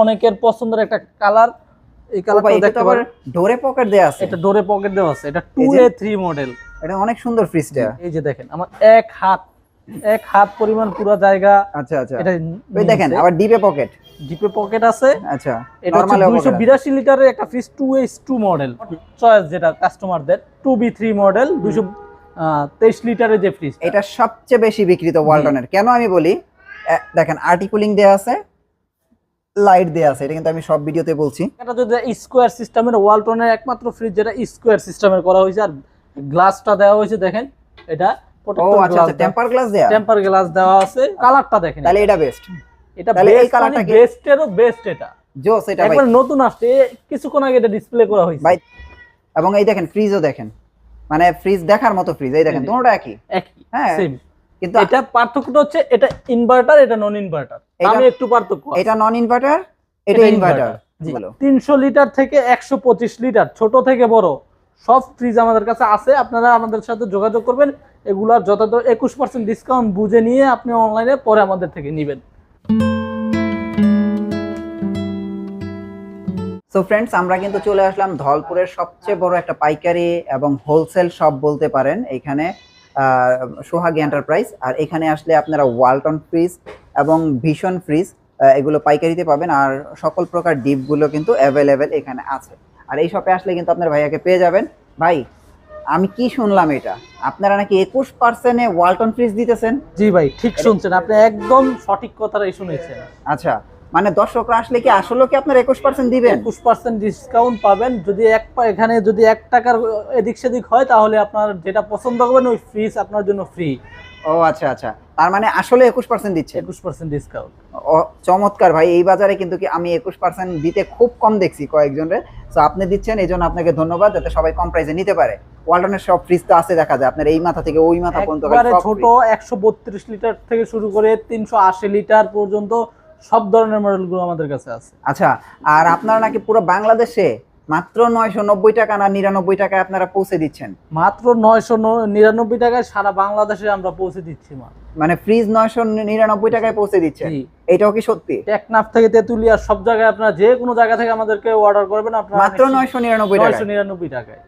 অনেকের পছন্দের একটা কালার এই কালারটা দেখতে পারেন। ডোরে পকেট দেয়া আছে। এটা ডোরে পকেট দেওয়া আছে। এটা মডেল এটা অনেক সুন্দর ফ্রিজটা এই যে দেখেন আমার এক হাত এক হাত পরিমাণ পুরো জায়গা। আচ্ছা আচ্ছা। এটা ওই দেখেন আবার ডিপে পকেট জিপে পকেট আছে। আচ্ছা এটা হচ্ছে নরমাল দুইশো বিরাশি লিটারের একটা fridge two H two model choice যেটা কাস্টমারদের টু বি থ্রি মডেল দুইশো তেইশ লিটারের যে ফ্রিজ এটা সবচেয়ে বেশি বিক্রিত ওয়ালটনের কেন আমি বলি? দেখেন আর্টিকুলিং দেয়া আছে লাইট দেয়া আছে এটা কিন্তু আমি সব ভিডিওতে বলছি। এটা যদি স্কোয়ার সিস্টেমের ওয়ালটনের একমাত্র ফ্রিজ যেটা স্কোয়ার সিস্টেমের করা হয়েছে আর গ্লাসটা দেওয়া হয়েছে দেখেন এটা ও আচ্ছা আচ্ছা টেম্পার গ্লাস দেয়া। টেম্পার গ্লাস দেওয়া আছে কালারটা দেখেন। তাহলে এটা বেস্ট এটা তাহলে এই মানে বেস্টেরও বেস্ট এটা। জোস এটা ভাই। একবার নতুন আসছে কিছুক্ষণ আগে এটা ডিসপ্লে করা হয়েছে। ভাই এবং এই দেখেন ফ্রিজও দেখেন। মানে ফ্রিজ দেখার মতো ফ্রিজ এই দেখেন দুটোটা একই। একই হ্যাঁ সেম কিন্তু এটা পার্থক্যটা হচ্ছে এটা ইনভার্টার এটা নন ইনভার্টার আমি একটু পার্থক্য এটা নন ইনভার্টার এটা ইনভার্টার তিনশো লিটার থেকে একশো পঁচিশ লিটার ছোট থেকে বড় সব ফ্রিজ আমাদের কাছে আছে আপনারা আমাদের সাথে যোগাযোগ করবেন। এগুলার যথাযথ একুশ পার্সেন্ট ডিসকাউন্ট বুঝে নিয়ে আপনি অনলাইনে পরে আমাদের থেকে নেবেন। সো ফ্রেন্ডস আমরা কিন্তু চলে আসলাম ধলপুরের সবচেয়ে বড় একটা পাইকারি এবং হোলসেল শপ বলতে পারেন। এখানে সোহাগী এন্টারপ্রাইজ আর এখানে আসলে আপনারা ওয়ালটন ফ্রিজ এবং ভীষণ ফ্রিজ এগুলো পাইকারিতে পাবেন আর সকল প্রকার ডিপগুলো কিন্তু অ্যাভেলেবেল এখানে আছে। আর এই শপে আসলে কিন্তু আপনার ভাইয়াকে পেয়ে যাবেন। ভাই আমি কি শুনলাম এটা? আপনারা নাকি একুশ পার্সেন্টে ওয়ালটন ফ্রিজ দিতেছেন? জি ভাই ঠিক শুনছেন। আপনি একদম সঠিক কথাটাই শুনেছেন। আচ্ছা মানে দর্শকরা আসলে কি আসলে কি আপনার একুশ পার্সেন্ট দিবেন? একুশ পার্সেন্ট ডিসকাউন্ট পাবেন। যদি এক এখানে যদি এক টাকার এদিক সেদিক হয় তাহলে আপনার যেটা পছন্দ করবেন ওই ফ্রিজ আপনার জন্য ফ্রি ও আচ্ছা আচ্ছা। তার মানে আসলে একুশ পার্সেন্ট দিচ্ছে? একুশ পার্সেন্ট ডিসকাউন্ট ও চমৎকার ভাই। এই বাজারে কিন্তু কি আমি একুশ পার্সেন্ট দিতে খুব কম দেখছি কয়েকজনের। তো আপনি দিচ্ছেন এই জন্য আপনাকে ধন্যবাদ যাতে সবাই কম প্রাইসে নিতে পারে। ওয়ালটনের সব ফ্রিজ তো আছে দেখা যায়। আপনার এই মাথা থেকে ওই মাথা পর্যন্ত ছোট একশো বত্রিশ লিটার থেকে শুরু করে তিনশো আশি লিটার পর্যন্ত সব ধরনের মডেলগুলো আমাদের কাছে আছে। আচ্ছা আর আপনারা নাকি পুরো বাংলাদেশে মাত্র নয়শো নব্বই টাকা না নিরানব্বই টাকায় আপনারা পৌঁছে দিচ্ছেন? মাত্র নয়শো নিরানব্বই টাকায় সারা বাংলাদেশে আমরা পৌঁছে দিচ্ছি মানে ফ্রিজ নয়শো নিরানব্বই টাকায় পৌঁছে দিচ্ছেন? এটাও কি সত্যি? টেকনাফ থেকে তেতুলিয়া সব জায়গায় আপনারা যে কোনো জায়গা থেকে আমাদেরকে অর্ডার করবেন আপনারা মাত্র নয়শো নিরানব্বই নয়শো নিরানব্বই টাকায়।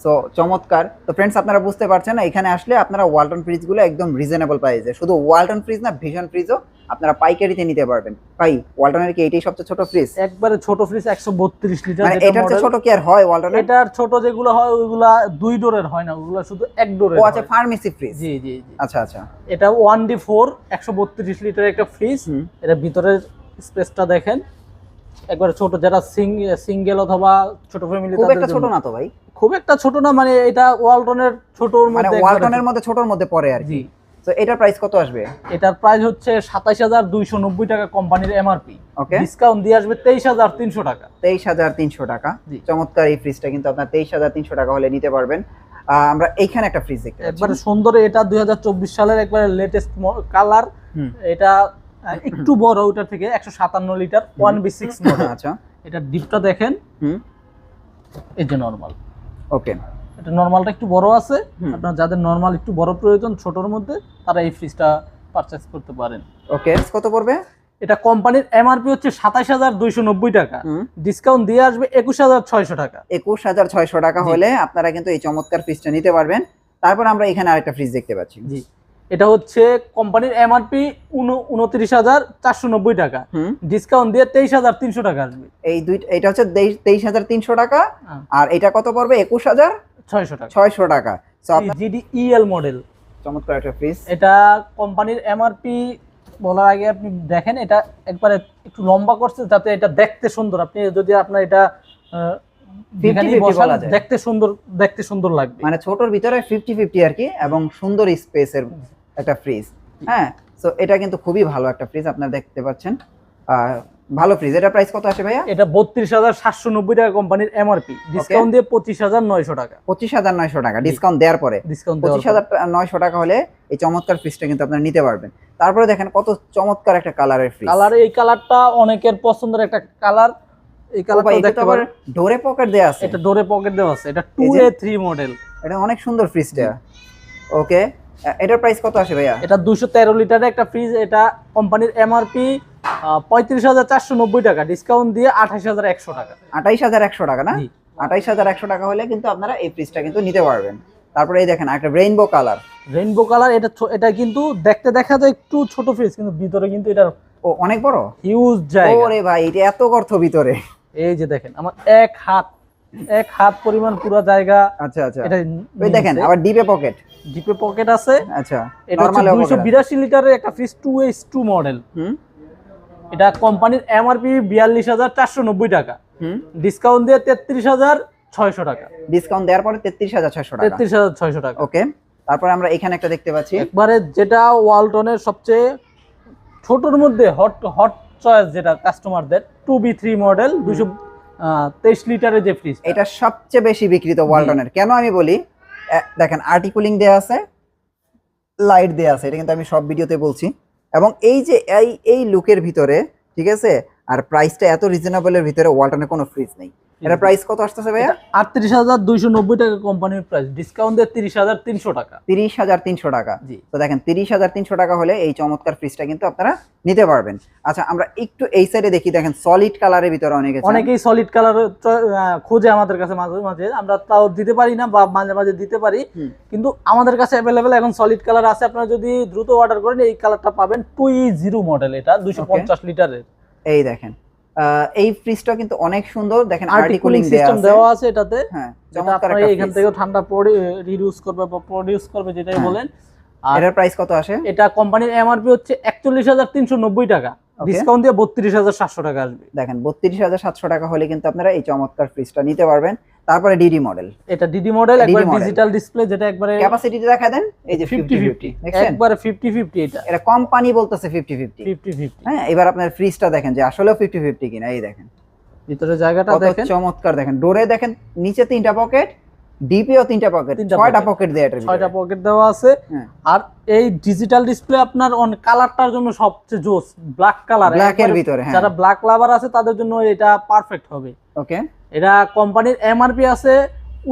সো চমৎকার। তো ফ্রেন্ডস আপনারা বুঝতে পারছেন এখানে আসলে আপনারা ওয়ালটন ফ্রিজগুলো একদম রিজনেবল প্রাইসে শুধু ওয়ালটন ফ্রিজ না ভিশন ফ্রিজও আপনারা পাইকারিতে নিতে পারবেন। ভাই ওয়ালটনের কি এটাই সবচেয়ে ছোট ফ্রিজ একবারে ছোট ফ্রিজ একশো বত্রিশ লিটার মানে এটার চেয়ে ছোট কি আর হয় ওয়ালটনের? এটার ছোট যেগুলো হয় ওইগুলা দুই ডোরের হয় না ওগুলা শুধু এক ডোরের ও আচ্ছা ফার্মেসি ফ্রিজ জি জি জি। আচ্ছা আচ্ছা। এটা ওয়ান ডি ফোর একশো বত্রিশ লিটার একটা ফ্রিজ। এটা ভিতরের স্পেসটা দেখেন। একবার ছোট যারা সিঙ্গেল অথবা ছোট ফ্যামিলি খুব একটা ছোট না তো ভাই? খুব একটা ছোট না মানে এটা ওয়ালটনের ছোটর মানে মধ্যে ওয়ালটনের মধ্যে ছোটর মধ্যে পড়ে আর কি। জি। তো এটার প্রাইস কত আসবে? এটার প্রাইস হচ্ছে সাতাইশ হাজার দুইশো নব্বই টাকা কোম্পানির এমআরপি ওকে ডিসকাউন্ট দিয়ে আসবে তেইশ হাজার তিনশো টাকা। তেইশ হাজার তিনশো টাকা। চমৎকার এই ফ্রিজটা কিন্তু আপনার তেইশ হাজার তিনশো টাকা হলে নিতে পারবেন। আমরা এইখানে একটা ফ্রিজ দেখতে একবারে সুন্দর এটা দুই হাজার চব্বিশ সালের একবারে লেটেস্ট কালার। এটা একটু বড় ওটার থেকে একশো সাতান্ন লিটার ওয়ান বি সিক্স আচ্ছা। এটা ডিপটা দেখেন। হুম। এই যে নর্মাল ওকে এটা নর্মালটা একটু বড় আছে। আপনার যাদের নর্মাল একটু বড় প্রয়োজন ছোটর মধ্যে তারা এই ফ্রিজটা পারচেস করতে পারেন। ওকে কত পড়বে? এটা কোম্পানির এমআরপি হচ্ছে সাতাশ হাজার দুইশো নব্বই টাকা। ডিসকাউন্ট দিয়ে আসবে একুশ হাজার ছয়শো টাকা। একুশ হাজার ছয়শো টাকা হলে আপনারা কিন্তু এই চমৎকার ফ্রিজটা নিতে পারবেন। তারপর আমরা এখানে আরেকটা ফ্রিজ দেখতে পাচ্ছি। জি। এটা হচ্ছে কোম্পানির এমআরপি উনত্রিশ হাজার চারশো নব্বই টাকা। ডিসকাউন্ট দিয়ে তেইশ হাজার তিনশো টাকা আসবে। এই দুই এটা হচ্ছে তেইশ হাজার তিনশো টাকা। হ্যাঁ। আর এটা কত পড়বে? একুশ হাজার? ছয়শো টাকা। ছয়শো টাকা। জিডি ইএল মডেল চমৎকার একটা ফ্রিজ এটা কোম্পানির এমআরপি বলার আগে আপনি দেখেন এটা একবারে একটু লম্বা করছে যাতে এটা দেখতে সুন্দর। আপনি যদি আপনার এটা আহ, যেখানেই 50 বসান, বলা যায়। দেখতে সুন্দর দেখতে সুন্দর লাগবে। মানে ছোটর ভিতরে ফিফটি ফিফটি আর কি এবং সুন্দর স্পেসের একটা ফ্রিজ হ্যাঁ তো এটা কিন্তু খুবই ভালো একটা ফ্রিজ আপনারা দেখতে পাচ্ছেন। আহ, ভালো ফ্রিজ এটা প্রাইস কত আসে ভাইয়া? এটা বত্রিশ হাজার সাতশো নব্বই টাকা কোম্পানির এমআরপি ডিসকাউন্ট দিয়ে পঁচিশ হাজার নয়শো টাকা। পঁচিশ হাজার নয়শো টাকা। ডিসকাউন্ট দেওয়ার পরে। ডিসকাউন্ট পঁচিশ হাজার নয়শো টাকা হলে এই চমৎকার ফ্রিজটা কিন্তু আপনারা নিতে পারবেন। তারপরে দেখেন কত চমৎকার একটা কালারের ফ্রিজ কালার এই কালারটা অনেকের পছন্দের একটা কালার এই কালারটা দেখতে পারেন। ডোরে পকেট দেয়া আছে। এটা ডোরে পকেট দেওয়া আছে। এটা টু এই যে- এ থ্রি মডেল এটা অনেক সুন্দর ফ্রিজটা ওকে এটার প্রাইস কত আসে ভাইয়া? এটা দুশো তেরো লিটারের একটা ফ্রিজ এটা কোম্পানির এমআরপি পঁয়ত্রিশ হাজার চারশো নব্বই টাকা। ডিসকাউন্ট দিয়ে আঠাশ হাজার একশো টাকা। আঠাইশ হাজার একশো টাকা না। আঠাইশ হাজার একশো টাকা হলে কিন্তু আপনারা এই ফ্রিজটা কিন্তু নিতে পারবেন। তারপরে এই দেখেন একটা রেইনবো কালার রেইনবো কালার এটা এটা কিন্তু দেখতে দেখা যায় একটু ছোট ফ্রিজ কিন্তু ভিতরে কিন্তু এটার ও অনেক বড়? হিউজ জায়গা। ওরে ভাই এটা এত গর্ত ভিতরে। এই যে দেখেন আমার এক হাত এক হাত পরিমাণ পুরো জায়গা। আচ্ছা আচ্ছা। এটা ওই দেখেন আবার ডিপে পকেট জিপে পকেট আছে। আচ্ছা এটা হচ্ছে নরমাল দুইশো বিরাশি লিটারের একটা fridge two H two model হুম? এটা কোম্পানির এমআরপি বিয়াল্লিশ হাজার চারশো নব্বই টাকা। হুম। ডিসকাউন্ট দিয়ে তেত্রিশ হাজার ছয়শো টাকা। ডিসকাউন্ট দেওয়ার পরে তেত্রিশ হাজার ছয়শো টাকা। তেত্রিশ হাজার ছয়শো টাকা। ওকে তারপরে আমরা এখানে একটা দেখতে পাচ্ছি। একবারে যেটা ওয়ালটনের সবচেয়ে ছোটর মধ্যে হট হট চয়েস যেটা কাস্টমারদের টু বি থ্রি মডেল দুশো তেইশ লিটারের যে ফ্রিজ এটা সবচেয়ে বেশি বিক্রিত ওয়ালটনের কেন আমি বলি? দেখেন আর্টিকুলিং দেওয়া আছে লাইট দেওয়া আছে এটা কিন্তু আমি সব ভিডিওতে বলছি। এবং এই যে এই এই লুকের ভিতরে, ঠিক আছে? আর প্রাইসটা এত রিজনেবলের ভিতরে ওয়ালটনের কোনো ফ্রিজ নেই। এটা প্রাইস কত আসতেছে ভাইয়া? আটত্রিশ হাজার দুইশো নব্বই টাকা কোম্পানির প্রাইস ডিসকাউন্ট দিয়ে তিরিশ হাজার তিনশো টাকা। তিরিশ হাজার তিনশো টাকা। জি। তো দেখেন তিরিশ হাজার তিনশো টাকা হলে এই চমৎকার ফ্রিজটা কিন্তু আপনারা নিতে পারবেন। আচ্ছা আমরা একটু এই সাইডে দেখি দেখেন সলিড কালারের ভিতরে অনেকে। অনেকেই সলিড কালার খোঁজে আমাদের কাছে মাঝে মাঝে। আমরা তাও দিতে পারি না বা মাঝে মাঝে দিতে পারি। কিন্তু আমাদের কাছে অ্যাভেলেবেল এখন সলিড কালার আছে। আপনারা যদি দ্রুত অর্ডার করেন এই কালারটা পাবেন টু ই জিরো মডেল এটা দুইশো পঞ্চাশ লিটারের এই দেখেন। এই ফ্রিজটা কিন্তু অনেক সুন্দর। দেখেন আর্টিকুলিং সিস্টেম দেওয়া আছে এটাতে। হ্যাঁ চমৎকার আপনারা একটা এখান থেকে ঠান্ডা রিডিউস করবে বা প্রডিউস করবে যেটাই হ্যাঁ। বলেন। আর এটার প্রাইস কত আসে? এটা কোম্পানির এমআরপি হচ্ছে একচল্লিশ হাজার তিনশো নব্বই টাকা। Okay. ডিসকাউন্ট দিয়ে বত্রিশ হাজার সাতশো টাকা আসবে। দেখেন বত্রিশ হাজার সাতশো টাকা হলে কিন্তু আপনারা এই চমৎকার ফ্রিজটা নিতে পারবেন। তারপরে ডিডি মডেল এটা ডিডি মডেল একবার ডিজিটাল ডিসপ্লে যেটা একবারে ক্যাপাসিটিটা দেখা দেন এই যে ফিফটি ফিফটি ফিফটি ফিফটি একবারে ফিফটি ফিফটি এটা। এটা কোম্পানি বলতেছে ফিফটি ফিফটি ফিফটি ফিফটি হ্যাঁ এবার আপনার ফ্রিজটা দেখেন যে আসলেও ফিফটি ফিফটি কিনা এই দেখেন। ভিতরে জায়গাটা দেখেন। চমৎকার দেখেন। ডোরে দেখেন নিচে তিনটা পকেট ডিপিও তিনটা পকেট ছয়টা পকেট দেয় এটার ছয়টা পকেট দেওয়া আছে। হ্যাঁ। আর এই ডিজিটাল ডিসপ্লে আপনার অন কালারটার জন্য সবচেয়ে জোস ব্ল্যাক কালার Black এর ভিতরে, হ্যাঁ। যারা ব্ল্যাক লাভার আছে তাদের জন্য এটা পারফেক্ট হবে। ওকে এটা কোম্পানির এমআরপি আছে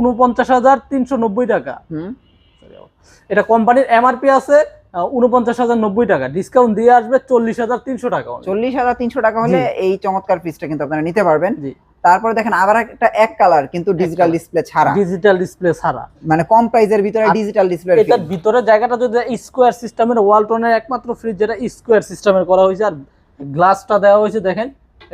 উনপঞ্চাশ হাজার তিনশো নব্বই টাকা। হুম। এটা কোম্পানির এমআরপি আছে উনপঞ্চাশ হাজার নব্বই টাকা। ডিসকাউন্ট দিয়ে আসবে চল্লিশ হাজার তিনশো টাকা চল্লিশ হাজার তিনশো টাকা হলে এই চমৎকার ফ্রিজটা কিন্তু আপনারা নিতে পারবেন। জি। তারপরে দেখেন আবার একটা এক কালার কিন্তু ডিজিটাল ডিসপ্লে ছাড়া। ডিজিটাল ডিসপ্লে ছাড়া। মানে কম প্রাইজের ভিতরে ডিজিটাল ডিসপ্লে এটার ভিতরে জায়গাটা যদি স্কোয়ার সিস্টেমের ওয়ালটনের একমাত্র ফ্রিজ যেটা স্কোয়ার সিস্টেমের করা হয়েছে আর গ্লাসটা দেওয়া হয়েছে দেখেন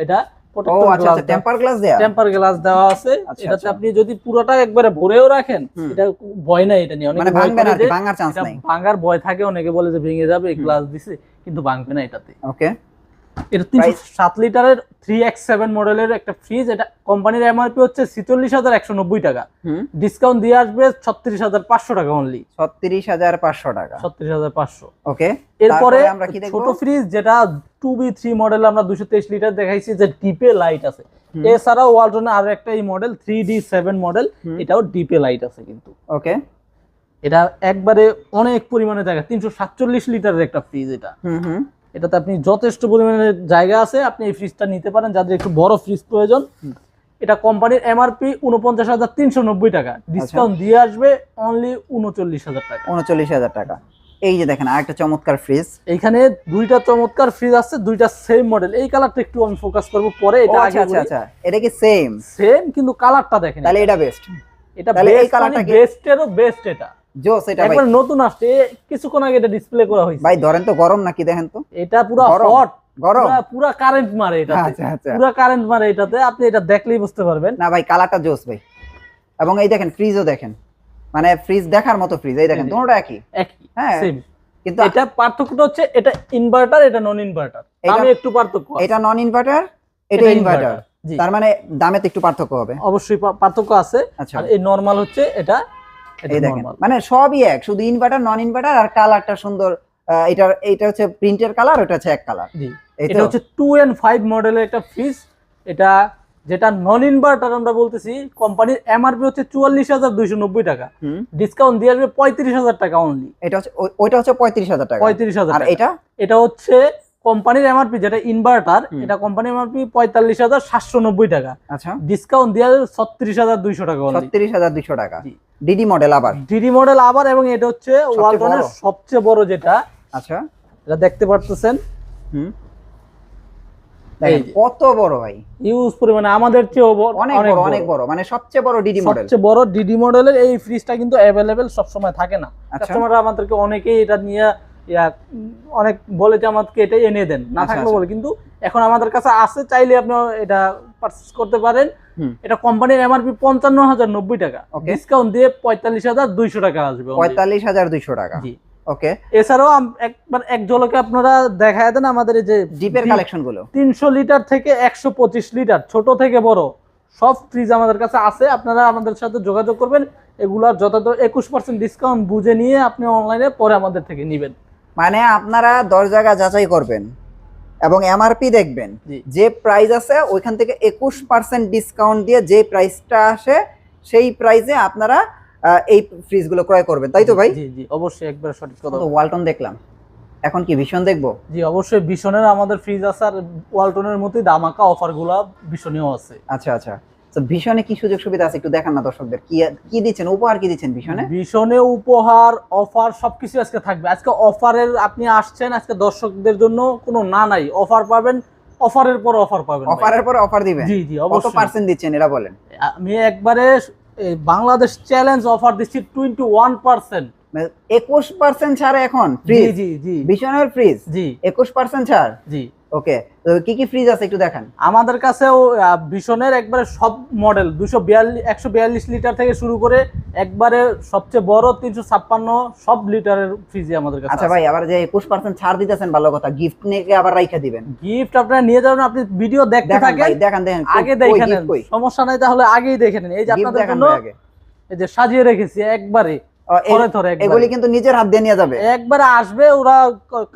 এটা ও আচ্ছা আচ্ছা টেম্পার গ্লাস দেয়া। টেম্পার গ্লাস দেওয়া আছে। আচ্ছা, এটাতে আচ্ছা। আপনি যদি পুরোটা একবারে ভরেও রাখেন এটা ভয় নাই এটা নিয়ে। অনেকে মানে ভাঙবে না ভাঙার চান্স নাই। ভাঙার ভয় থাকে অনেকে বলে যে ভেঙে যাবে গ্লাস দিছে কিন্তু ভাঙবে না এটাতে। ওকে এটা তিনশো সাত লিটারের থ্রি এক্স সেভেন মডেলের একটা ফ্রিজ এটা কোম্পানির এমআরপি হচ্ছে ছিচল্লিশ হাজার একশো নব্বই টাকা। ডিসকাউন্ট দিয়ে আসবে ছত্রিশ হাজার পাঁচশো টাকা অনলি ছত্রিশ হাজার পাঁচশো টাকা। ছত্রিশ হাজার পাঁচশো। ওকে এরপরে ছোট ফ্রিজ যেটা টু বি থ্রি মডেল আমরা দুশো তেইশ লিটার দেখাইছি যে ডিপে লাইট আছে। এছাড়াও ওয়ালটনে আরও একটা এই model three D seven model এটাও ডিপে লাইট আছে কিন্তু। ওকে এটা একবারে অনেক পরিমাণে জায়গা তিনশো সাতচল্লিশ লিটারের একটা ফ্রিজ এটা। হুম হুম। এটাতে আপনি যথেষ্ট পরিমাণে জায়গা আছে আপনি এই ফ্রিজটা নিতে পারেন যাদের একটু বড় ফ্রিজ প্রয়োজন। এটা কোম্পানির এমআরপি উনপঞ্চাশ হাজার তিনশো নব্বই টাকা। ডিসকাউন্ট দিয়ে আসবে অনলি উনচল্লিশ হাজার টাকা। উনচল্লিশ হাজার টাকা। এই যে দেখেন আরেকটা চমৎকার ফ্রিজ এইখানে দুইটা চমৎকার ফ্রিজ আছে দুইটা সেম মডেল এই কালারটা একটু আমি ফোকাস করব পরে এটা আচ্ছা আগে আচ্ছা আচ্ছা এটা কি সেম সেম কিন্তু কালারটা দেখেন। তাহলে এটা বেস্ট এটা তাহলে এই বেস্ট colourটা মানে কি? বেস্টেরও বেস্ট এটা। জোস এটা ভাই। নতুন আসছে কিছুক্ষণ আগে এটা ডিসপ্লে করা হয়েছে। ভাই ধরেন তো গরম নাকি দেখেন তো? এটা পুরো হট গরম। পুরো কারেন্ট মারে এটাতে। আচ্ছা আচ্ছা। পুরো কারেন্ট মারে এটাতে আপনি এটা দেখলেই বুঝতে পারবেন। না ভাই কালারটা জোস ভাই। এবং এই দেখেন ফ্রিজও দেখেন। মানে ফ্রিজ দেখার মতো ফ্রিজ এই দেখেন। দুটোটা একই। একই হ্যাঁ সেম কিন্তু এটা পার্থক্যটা হচ্ছে এটা ইনভার্টার এটা নন ইনভার্টার এটা- আমি একটু পার্থক্য এটা নন ইনভার্টার এটা ইনভার্টার তার মানে দামেতে একটু পার্থক্য হবে। অবশ্যই পার্থক্য আছে। আচ্ছা। আর এই নরমাল হচ্ছে এটা এটা এই দেখেন মানে সবই এক শুধু ইনভার্টার নন ইনভার্টার আর কালারটা সুন্দর আহ, এটার এইটা হচ্ছে প্রিন্টের কালার ওটা হচ্ছে এক কালার জি এটা হচ্ছে টু এন্ড ফাইভ মডেলের একটা ফ্রিজ এটা যেটা নন ইনভার্টার আমরা বলতেছি কোম্পানির এমআরপি হচ্ছে চুয়াল্লিশ হাজার দুইশো নব্বই টাকা। ডিসকাউন্ট দিয়ে আসবে পঁয়ত্রিশ হাজার টাকা অনলি এটা হচ্ছে ওই- ওইটা হচ্ছে পঁয়ত্রিশ হাজার টাকা। পঁয়ত্রিশ হাজার আর এটা? এটা হচ্ছে কোম্পানির এমআরপি যেটা ইনভার্টার এটা কোম্পানির এমআরপি পঁয়তাল্লিশ হাজার সাতশো নব্বই টাকা। আচ্ছা। ডিসকাউন্ট দিয়ে ছত্রিশ হাজার দুইশো টাকা। ছত্রিশ হাজার দুশো টাকা। জি। ডিডি মডেল আবার? ডিডি মডেল আবার এবং এটা হচ্ছে ওয়ালটনের সবচেয়ে বড় যেটা। আচ্ছা। এটা দেখতে পারতেছেন? হুম। কত বড় ভাই। ইউজ পরিমাণে আমাদের চেয়েও বড়- অনেক বড় অনেক বড়। মানে সবচেয়ে বড় ডিডি মডেল সবচেয়ে বড় ডিডি মডেলের এই ফ্রিজটা কিন্তু অ্যাভেলেবেল সবসময় থাকে না। আচ্ছা। কাস্টমাররা আমাদেরকে অনেকেই এটা নিয়ে ইয়া, অনেক বলে যে আমাদেরকে এটা এনে দেন না আচ্ছা, থাকলে আচ্ছা। বলে। কিন্তু এখন আমাদের কাছে আছে চাইলে আপনি এটা পারচেস করতে পারেন। এটা কোম্পানির এমআরপি পঞ্চান্ন হাজার নব্বই টাকা। ডিসকাউন্ট দিয়ে পঁয়তাল্লিশ হাজার দুইশো টাকা আসবে পঁয়তাল্লিশ হাজার দুইশো টাকা। জি। ওকে এছাড়াও একবার এক ঝলকে আপনারা দেখায় দেন আমাদের যে জিপের কালেকশনগুলো তিনশো লিটার থেকে একশো পঁচিশ লিটার ছোট থেকে বড় সব ফ্রিজ আমাদের কাছে আছে। আপনারা আমাদের সাথে যোগাযোগ করবেন। এগুলার যথাযথ একুশ পার্সেন্ট ডিসকাউন্ট বুঝে নিয়ে আপনি অনলাইনে পরে আমাদের থেকে নেবেন। মানে আপনারা দশ জায়গা যাচাই করবেন এবং এমআরপি দেখবেন। যে প্রাইস আছে ওইখান থেকে একুশ পার্সেন্ট ডিসকাউন্ট দিয়ে যে প্রাইসটা আসে সেই প্রাইসে আপনারা এই ফ্রিজগুলো ক্রয় করবেন। তাই তো ভাই? জি জি অবশ্যই একবার সঠিক কথা। ওয়ালটন দেখলাম। এখন কি ভীষণ দেখব? জি অবশ্যই ভীষণের আমাদের ফ্রিজ আছে আর ওয়ালটনের মতোই দামাকা অফারগুলো ভীষণীয় আছে। আচ্ছা আচ্ছা। তো ভীষণে কি সুযোগ সুবিধা আছে একটু দেখান না দর্শকদের। কি কি দিচ্ছেন? উপহার কি দিচ্ছেন ভীষণে? ভীষণে উপহার অফার সবকিছু আজকে থাকবে। আজকে অফারের আপনি আসছেন আজকে দর্শকদের জন্য কোনো না নাই। অফার পাবেন অফারের পর অফার পাবেন অফারের পরে অফার দিবেন? জি জি কত পার্সেন্ট দিচ্ছেন এটা বলেন? আমি একবারে বাংলাদেশ চ্যালেঞ্জ অফার দিচ্ছি টোয়েন্টি ওয়ান পার্সেন্ট একুশ পার্সেন্ট ছাড় এখন জি ফ্রিজ জি জি। ভীষণের ফ্রিজ জি। একুশ পার্সেন্ট ছাড়? জি। ওকে তো কি কি ফ্রিজ আছে একটু দেখান? আমাদের কাছেও ভীষণের একবারে সব মডেল দুশো বিয়াল্লিশ একশো বিয়াল্লিশ লিটার থেকে শুরু করে একবারে সবচেয়ে বড় তিনশো ছাপ্পান্ন সব লিটারের ফ্রিজই আমাদের কাছে আচ্ছা ভাই আবার যে একুশ পার্সেন্ট ছাড় দিতেছেন ভালো কথা। গিফট নিয়ে আবার রাইখা দিবেন। গিফট আপনারা নিয়ে যাবেন আপনি ভিডিও দেখতে দেখান থাকেন দেখান দেখেন। আগে কই দেখে নেন। সমস্যা নাই তাহলে আগেই দেখে নেন। এই যে আপনাদের জন্য। এই যে সাজিয়ে রেখেছি একবারে। এগুলি কিন্তু নিজের হাত দিয়ে নিয়ে যাবে। একবারে আসবে ওরা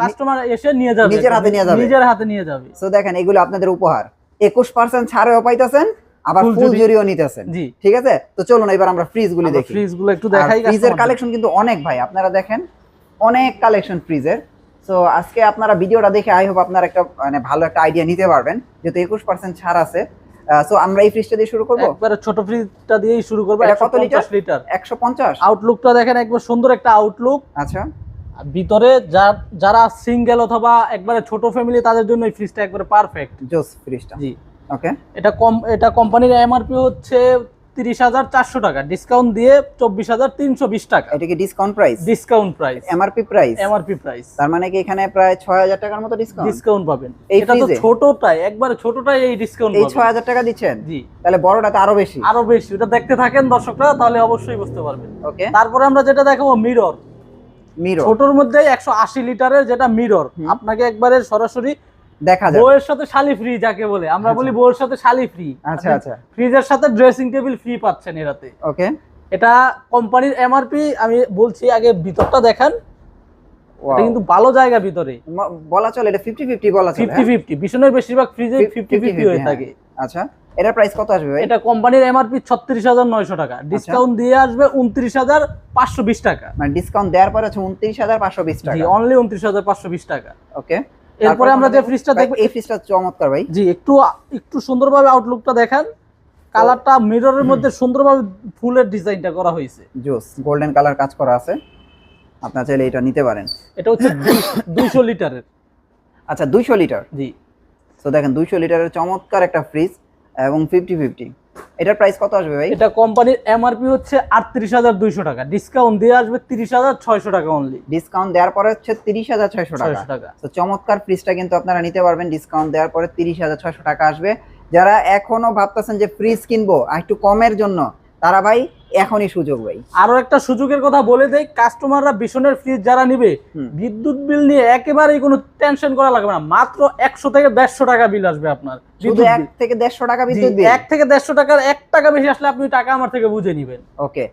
কাস্টমার এসে নিয়ে যাবে। নিজের হাতে নিয়ে যাবে। নিজের হাতে নিয়ে যাবে। তো দেখেন এগুলো আপনাদের উপহার। একুশ পার্সেন্ট ছাড়েও পাইতেছেন আবার ফুল নিতেছেন। ঠিক আছে? তো চলুন এবার আমরা ফ্রিজ গুলি দেখি। ফ্রিজগুলো একটু দেখাই ফ্রিজের কালেকশন কিন্তু অনেক ভাই। আপনারা দেখেন অনেক কালেকশন ফ্রিজের তো আজকে আপনারা ভিডিওটা দেখে আই হোপ আপনারা একটা মানে ভালো একটা আইডিয়া নিতে পারবেন। যেহেতু একুশ পার্সেন্ট ছাড় আছে সো আমরা এই ফ্রিজটা দিয়ে শুরু করব? একবারে ছোট ফ্রিজটা দিয়েই শুরু করব এটা একশো কত লিটার? লিটার একশো পঞ্চাশ? আউটলুকটা দেখেন একবার সুন্দর একটা আউটলুক আচ্ছা। ভিতরে যা- যারা সিঙ্গেল অথবা একবারে ছোট ফ্যামিলি তাদের জন্য এই ফ্রিজটা একবারে পারফেক্ট জোস ফ্রিজটা জি। ওকে এটা কম এটা কোম্পানির এমআরপি হচ্ছে তিরিশ হাজার চারশো টাকা। ডিসকাউন্ট দিয়ে চব্বিশ হাজার তিনশো বিশ টাকা। এটা কি discount price discount price MRP price MRP price তার মানে কি এখানে প্রায় ছয় হাজার টাকার মতো ডিসকাউন্ট ডিসকাউন্ট পাবেন। এটা তো ছোটটাই একবারে ছোটটাই এই ডিসকাউন্ট এই ছয় হাজার টাকা দিচ্ছেন? জি। তাহলে বড়টাতে আরও বেশি। আরও বেশি। ওটা দেখতে থাকেন দর্শকরা তাহলে অবশ্যই বুঝতে পারবেন। ওকে। তারপরে আমরা যেটা দেখাবো মিরর মিরর ছোটর মধ্যে একশো আশি লিটারের যেটা মিরর আপনাকে একবারে সরাসরি দেখা যায় বউয়ের সাথে শালি ফ্রি যাকে বলে। আমরা আচ্ছা। বলি বউয়ের সাথে শালি ফ্রি আচ্ছা আচ্ছা। ফ্রিজের সাথে ড্রেসিং টেবিল ফ্রি পাচ্ছেন এরাতে ওকে। এটা কোম্পানির এমআরপি আমি বলছি আগে ভিতরটা দেখান। এটা কিন্তু ভালো জায়গা ভিতরে। বলা চলে এটা ফিফটি ফিফটি বলা চলে ফিফটি ফিফটি ভীষণের বেশিরভাগ ফ্রিজে হ্যাঁ? ফিফটি ফিফটি হয়ে হ্যাঁ। থাকে। আচ্ছা এটার প্রাইস কত আসবে ভাই? এটা কোম্পানির এমআরপি ছত্রিশ হাজার নয়শো টাকা। আচ্ছা। ডিসকাউন্ট দিয়ে আসবে উনত্রিশ হাজার পাঁচশো বিশ টাকা। মানে ডিসকাউন্ট দেওয়ার পরে হচ্ছে উনত্রিশ হাজার পাঁচশো বিশ জি টাকা। অনলি উনত্রিশ হাজার পাঁচশো বিশ টাকা। ওকে। এরপরে আমরা যে ফ্রিজটা দেখব এই ফ্রিজটা চমৎকার ভাই। জি একটু একটু সুন্দরভাবে আউটলুকটা দেখান। কালারটা মিররের মধ্যে সুন্দরভাবে ফুলের ডিজাইনটা করা হয়েছে। জোস গোল্ডেন কালার কাজ করা আছে। আপনার চাইলে এটা নিতে পারেন। এটা হচ্ছে দুইশো লিটারের। আচ্ছা দুইশো লিটার? জি। তো দেখেন দুইশো লিটারের চমৎকার একটা ফ্রিজ এবং ফিফটি ফিফটি এটার প্রাইস কত আসবে ভাই? এটা কোম্পানির এমআরপি হচ্ছে আটত্রিশ হাজার দুইশো টাকা। ডিসকাউন্ট দিয়ে আসবে তিরিশ হাজার ছয়শো টাকা অনলি ডিসকাউন্ট দেওয়ার পরে হচ্ছে তিরিশ হাজার ছয়শো টাকা। টাকা। তো চমৎকার ফ্রিজটা কিন্তু আপনারা নিতে পারবেন। ডিসকাউন্ট দেওয়ার পরে তিরিশ হাজার ছয়শো টাকা আসবে। যারা এখনও ভাবতেছেন যে ফ্রিজ কিনবো আর একটু কমের জন্য তারা ভাই এখনই সুযোগ ভাই। আরও একটা সুযোগের কথা বলে দেই কাস্টমাররা ভীষণের ফ্রিজ যারা নিবে বিদ্যুৎ বিল নিয়ে একেবারেই কোনো টেনশন করা লাগবে না মাত্র একশো থেকে দেড়শো টাকা বিল আসবে আপনার শুধু এক থেকে দেড়শো টাকা বিদ্যুৎ বিল? এক থেকে দেড়শো টাকার এক টাকা বেশি আসলে আপনি টাকা আমার থেকে বুঝে নিবেন। ওকে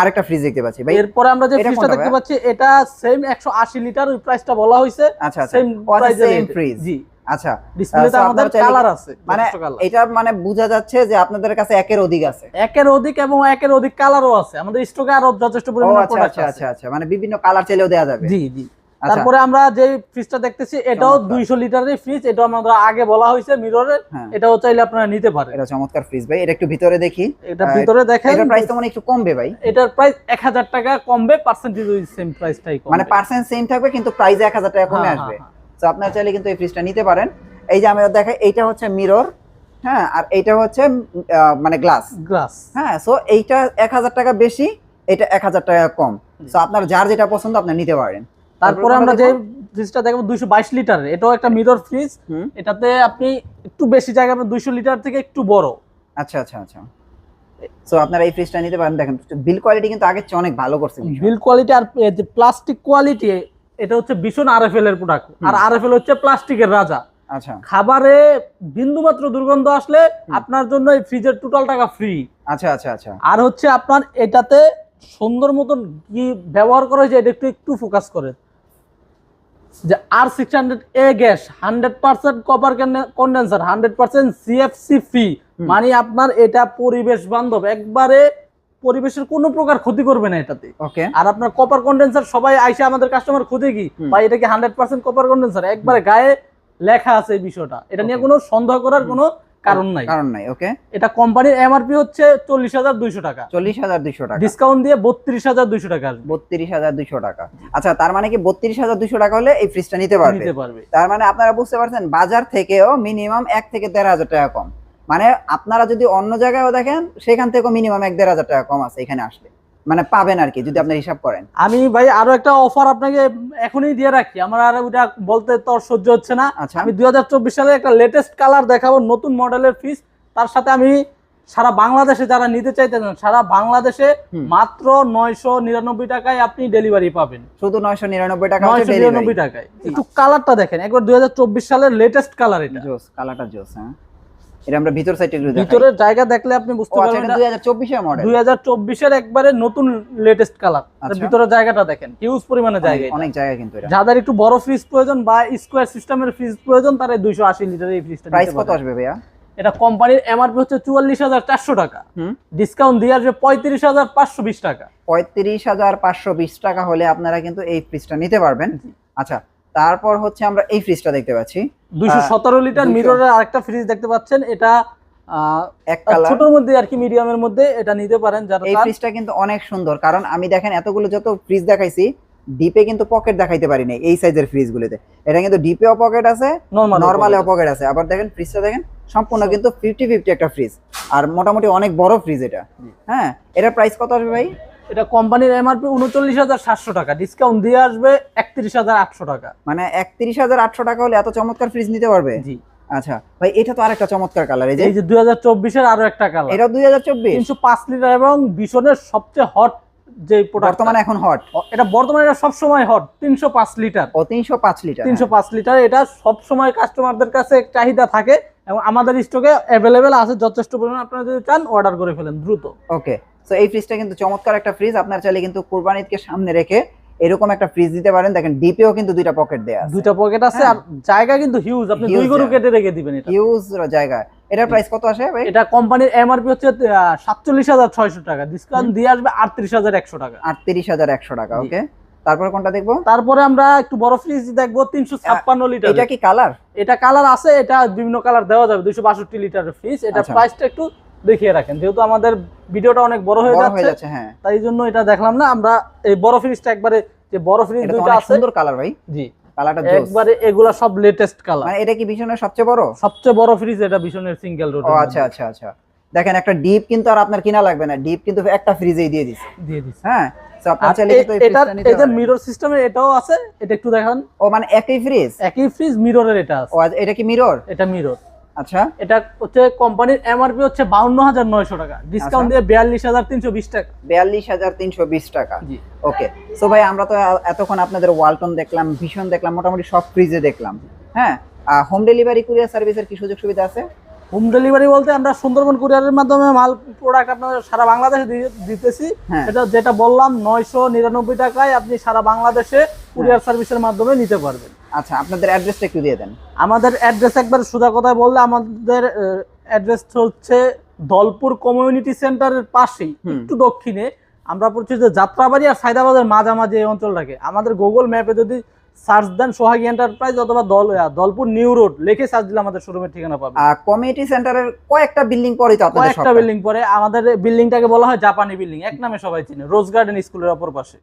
আরেকটা ফ্রিজ দেখতে পাচ্ছি ভাই। এরপরে আমরা যে ফ্রিজটা দেখতে পাচ্ছি এটা সেম একশো আশি লিটার ওই প্রাইসটা বলা হয়েছে আচ্ছা সেম আচ্ছা, প্রাইসের same fridge। জি। আচ্ছা ডিসপ্লেতে আমাদের কালার আছে মানে এটা মানে বোঝা যাচ্ছে যে আপনাদের কাছে একের অধিক আছে। একের অধিক এবং একের অধিক কালারও আছে। আমাদের স্টকে আরও যথেষ্ট পরিমাণে আচ্ছা প্রোডাক্ট আচ্ছা আছে। আচ্ছা আচ্ছা মানে বিভিন্ন কালার চাইলেও দেওয়া যাবে। জি জি। আচ্ছা। তারপরে আমরা যে ফ্রিজটা দেখতেছি এটাও দুইশো লিটারের ফ্রিজ এটা আমাদের আগে বলা হয়েছে মিররের হ্যাঁ। এটাও চাইলে আপনারা নিতে পারেন। এটা চমৎকার ফ্রিজ ভাই। এটা একটু ভিতরে দেখি। এটা ভিতরে দেখেন। এটার প্রাইস তো মানে একটু কমবে ভাই। এটার প্রাইস এক হাজার টাকা কমবে পার্সেন্টেজ ওই সেম প্রাইসটাই কমবে। মানে পার্সেন্ট সেম থাকবে কিন্তু প্রাইস এক হাজার টাকা কমে হ্যাঁ, আসবে। হ্যাঁ। তো আপনারা চাইলে কিন্তু এই ফ্রিজটা নিতে পারেন। এই যে আমি দেখাই এইটা হচ্ছে মিরর হ্যাঁ আর এইটা হচ্ছে মানে গ্লাস গ্লাস হ্যাঁ সো এইটা এক হাজার টাকা বেশি এটা এক হাজার টাকা কম। সো আপনার যার যেটা পছন্দ আপনি নিতে পারেন। তারপরে আমরা যে ফ্রিজটা দেখব দুইশো বাইশ লিটারের। এটাও একটা মিরর ফ্রিজ এটাতে আপনি একটু বেশি জায়গা দুইশো লিটার থেকে একটু বড়। আচ্ছা আচ্ছা আচ্ছা। সো আপনারা এই ফ্রিজটা নিতে পারেন। দেখেন বিল কোয়ালিটি কিন্তু আগের চেয়ে অনেক ভালো করছে। বিল কোয়ালিটি আর প্লাস্টিক কোয়ালিটি এটা হচ্ছে ভীষণ আরএফএল এর প্রোডাক্ট আর আরএফএল হচ্ছে প্লাস্টিকের রাজা। আচ্ছা। খাবারে বিন্দুমাত্র দুর্গন্ধ আসলে আপনার জন্য এই ফ্রিজের টোটাল টাকা ফ্রি আচ্ছা আচ্ছা আচ্ছা। আর হচ্ছে আপনার এটাতে সুন্দর মতন কি ব্যবহার করা হয়েছে এটা একটু একটু ফোকাস করে। যে R six hundred A gas hundred percent copper condenser hundred percent CFC free মানে আপনার এটা পরিবেশ বান্ধব। একবারে পরিবেশের কোনো প্রকার ক্ষতি করবে না এটাতে। ওকে আর আপনার কপার কন্ডেন্সার সবাই আইসা আমাদের কাস্টমার খুঁজে কি? ভাই এটা কি হান্ড্রেড পার্সেন্ট কপার কন্ডেন্সার একবারে গায়ে লেখা আছে এই বিষয়টা। এটা নিয়ে কোনো সন্দেহ করার কোনো কারণ নাই। কারণ নাই ওকে এটা কোম্পানির এমআরপি হচ্ছে চল্লিশ হাজার দুইশো টাকা। চল্লিশ হাজার দুইশো টাকা। ডিসকাউন্ট দিয়ে বত্রিশ হাজার দুইশো টাকা বত্রিশ হাজার দুইশো টাকা। আচ্ছা তার মানে কি বত্রিশ হাজার দুইশো টাকা হলে এই ফ্রিজটা নিতে পারবে? নিতে পারবে। তার মানে আপনারা বুঝতে পারছেন বাজার থেকেও মিনিমাম এক থেকে দেড় হাজার টাকা কম। মানে আপনারা যদি অন্য জায়গায়ও দেখেন সেখান থেকে মিনিমাম এক দেড় হাজার টাকা কম আছে এখানে আসলে। মানে পাবেন আর কি যদি আপনি হিসাব করেন। আমি ভাই আরও একটা অফার আপনাকে এখনই দিয়ে রাখি। আমার আর ওটা বলতে তো সহ্য হচ্ছে না। আচ্ছা। আমি দুই হাজার চব্বিশ সালে একটা লেটেস্ট কালার দেখাবো নতুন মডেলের ফ্রিজ তার সাথে আমি সারা বাংলাদেশে যারা নিতে চাইতেন সারা বাংলাদেশে মাত্র নয়শো নিরানব্বই টাকায় আপনি ডেলিভারি পাবেন। শুধু নয়শো নিরানব্বই টাকা নয়শো নিরানব্বই টাকায়। একটু কালারটা দেখেন। একবার দুই হাজার চব্বিশ সালের লেটেস্ট কালার এটা। জোস কালারটা জোস হ্যাঁ। এটা আমরা ভিতর সাইডে একটু ভিতরের জায়গা দেখলে আপনি বুঝতে আচ্ছা পারবেন এটা দুই হাজার চব্বিশের মডেল দুই হাজার চব্বিশের একবারে নতুন লেটেস্ট কালার আচ্ছা। ভিতরের জায়গাটা দেখেন হিউজ পরিমাণে জায়গা অনেক জায়গা কিন্তু এটা। যাদের একটু বড় ফ্রিজ প্রয়োজন বা স্কোয়ার সিস্টেমের ফ্রিজ প্রয়োজন তারা দুইশো আশি লিটারের এই ফ্রিজটা প্রাইস কত আসবে ভাইয়া? এটা কোম্পানির এমআরপি হচ্ছে চুয়াল্লিশ হাজার চারশো টাকা। ডিসকাউন্ট দিয়ে আসবে পঁয়ত্রিশ হাজার পাঁচশো বিশ টাকা। পঁয়ত্রিশ হাজার পাঁচশো বিশ টাকা হলে আপনারা কিন্তু এই ফ্রিজটা নিতে পারবেন। আচ্ছা তারপর হচ্ছে আমরা এই ফ্রিজটা দেখতে পাচ্ছি। দুইশো সতেরো লিটার 200 মিররের আরেকটা ফ্রিজ দেখতে পাচ্ছেন। এটা এক কালার ছোটর মধ্যে আর কি মিডিয়ামের মধ্যে এটা নিতে পারেন যারা এই ফ্রিজটা কিন্তু অনেক সুন্দর। কারণ আমি দেখেন এতগুলো যত ফ্রিজ দেখাইছি ডিপে কিন্তু পকেট দেখাইতে পারি এই সাইজের ফ্রিজগুলোতে এটা কিন্তু ডিপেও পকেট আছে নরমাল নর্মালেও পকেট আছে। আবার দেখেন ফ্রিজটা দেখেন সম্পূর্ণ কিন্তু ফিফটি ফিফটি একটা ফ্রিজ আর মোটামুটি অনেক বড় ফ্রিজ এটা। হ্যাঁ এটার প্রাইস কত আসবে ভাই? এটা কোম্পানির এমআরপি উনচল্লিশ হাজার সাতশো টাকা। ডিসকাউন্ট দিয়ে আসবে একত্রিশ হাজার আটশো টাকা। মানে একত্রিশ হাজার আটশো টাকা হলে এত চমৎকার ফ্রিজ নিতে পারবে? জি। আচ্ছা ভাই এটা তো আরেকটা চমৎকার কালার এই যে? এই যে দুই হাজার চব্বিশের আরও একটা কালার এটা দুই হাজার চব্বিশ? তিনশো পাঁচ লিটার এবং ভীষণের সবচেয়ে হট যে প্রোডাক্ট বর্তমানে এখন হট এটা বর্তমানে এটা সবসময় হট তিনশো পাঁচ লিটার ও তিনশো পাঁচ লিটার তিনশো পাঁচ লিটার এটা সবসময় কাস্টমারদের কাছে চাহিদা থাকে এবং আমাদের স্টকে অ্যাভেলেবেল আছে যথেষ্ট পরিমাণ। আপনারা যদি চান অর্ডার করে ফেলেন দ্রুত। ওকে তো এই ফ্রিজটা কিন্তু চমৎকার একটা ফ্রিজ আপনার চাইলে কিন্তু কুরবান ঈদকে সামনে রেখে এরকম একটা ফ্রিজ দিতে পারেন। দেখেন ডিপেও কিন্তু দুইটা পকেট দেয়া আছে। দুইটা পকেট আছে আর জায়গা কিন্তু হিউজ আপনি দুই হ্যাঁ। গরু কেটে রেখে দিবেন এটা। হিউজ জায়গা। এটার প্রাইস কত আসে ভাই? এটা কোম্পানির এমআরপি হচ্ছে সাতচল্লিশ হাজার ছয়শো টাকা। ডিসকাউন্ট দিয়ে আসবে আটত্রিশ হাজার একশো টাকা। আটত্রিশ হাজার একশো টাকা ওকে তারপরে কোনটা দেখব? তারপরে আমরা একটু বড় ফ্রিজ দেখব তিনশো ছাপ্পান্ন লিটার এটা কি কালার এটা কালার আছে এটা বিভিন্ন কালার দেওয়া যাবে দুইশো বাষট্টি লিটারের ফ্রিজ এটা। প্রাইসটা একটু দেখিয়ে রাখেন। যেহেতু আমাদের ভিডিওটা অনেক বড় হয়ে যাচ্ছে হ্যাঁ। তাই জন্য এটা দেখলাম না। আমরা এই বড় ফ্রিজটা একবারে যে বড় ফ্রিজ দুইটা আছে। সুন্দর কালার ভাই। জি। কালারটা জোস। একবারে এগুলা সব লেটেস্ট কালার মানে এটা কি ভীষণের সবচেয়ে বড়? সবচেয়ে বড় ফ্রিজ এটা ভীষণের সিঙ্গেল রোড ও আচ্ছা আচ্ছা আচ্ছা। দেখেন একটা ডিপ কিন্তু আর আপনার কিনা লাগবে না। ডিপ কিন্তু একটা ফ্রিজেই দিয়ে দিছে। দিয়ে দিচ্ছি হ্যাঁ। মিরর সিস্টেমের এটাও আছে এটা একটু দেখান। ও মানে একই ফ্রিজ একই ফ্রিজ মিররের এটা আছে। আচ্ছা, এটা কি মিরর এটা মিরর আচ্ছা। এটা হচ্ছে কোম্পানির এমআরপি হচ্ছে বাউন্ন হাজার নয়শো টাকা। ডিসকাউন্ট আচ্ছা। দিয়ে বিয়াল্লিশ হাজার তিনশো বিশ টাকা। বিয়াল্লিশ হাজার তিনশো বিশ টাকা। জি। ওকে। সো ভাই আমরা তো এতক্ষণ আপনাদের ওয়ালটন দেখলাম ভীষণ দেখলাম মোটামুটি সব ফ্রিজে দেখলাম। হ্যাঁ? হোম ডেলিভারি কুরিয়ার সার্ভিসের কি সুযোগ সুবিধা আছে? হোম ডেলিভারি বলতে আমরা সুন্দরবন কুরিয়ারের মাধ্যমে মাল প্রোডাক্ট আপনাদের সারা বাংলাদেশে দিতেছি। হ্যাঁ। এটা যেটা বললাম নয়শো নিরানব্বই টাকায় আপনি সারা বাংলাদেশে কুরিয়ার সার্ভিসের মাধ্যমে নিতে পারবেন। আচ্ছা আপনাদের অ্যাড্রেসটা একটু দিয়ে দেন। আমাদের অ্যাড্রেস একবার সোজা কথায় বললে আমাদের অ্যাড্রেস হচ্ছে দলপুর কমিউনিটি সেন্টারের পাশেই। একটু দক্ষিণে। আমরা পড়ছি যে যাত্রাবাড়ি আর সাইদাবাদের মাঝামাঝি এই অঞ্চলটাকে। আমাদের গুগল ম্যাপে যদি সার্চ দেন সোহাগী এন্টারপ্রাইজ অথবা দল দলপুর নিউ রোড লিখে সার্চ দিলে আমাদের শোরুমের ঠিকানা পাবে কমিউনিটি সেন্টারের কয়েকটা বিল্ডিং পরে তো আপনাদের কয়েকটা বিল্ডিং পরে আমাদের বিল্ডিংটাকে বলা হয় জাপানি বিল্ডিং এক নামে সবাই চিনে রোজ গার্ডেন স্কুলের অপর পাশে।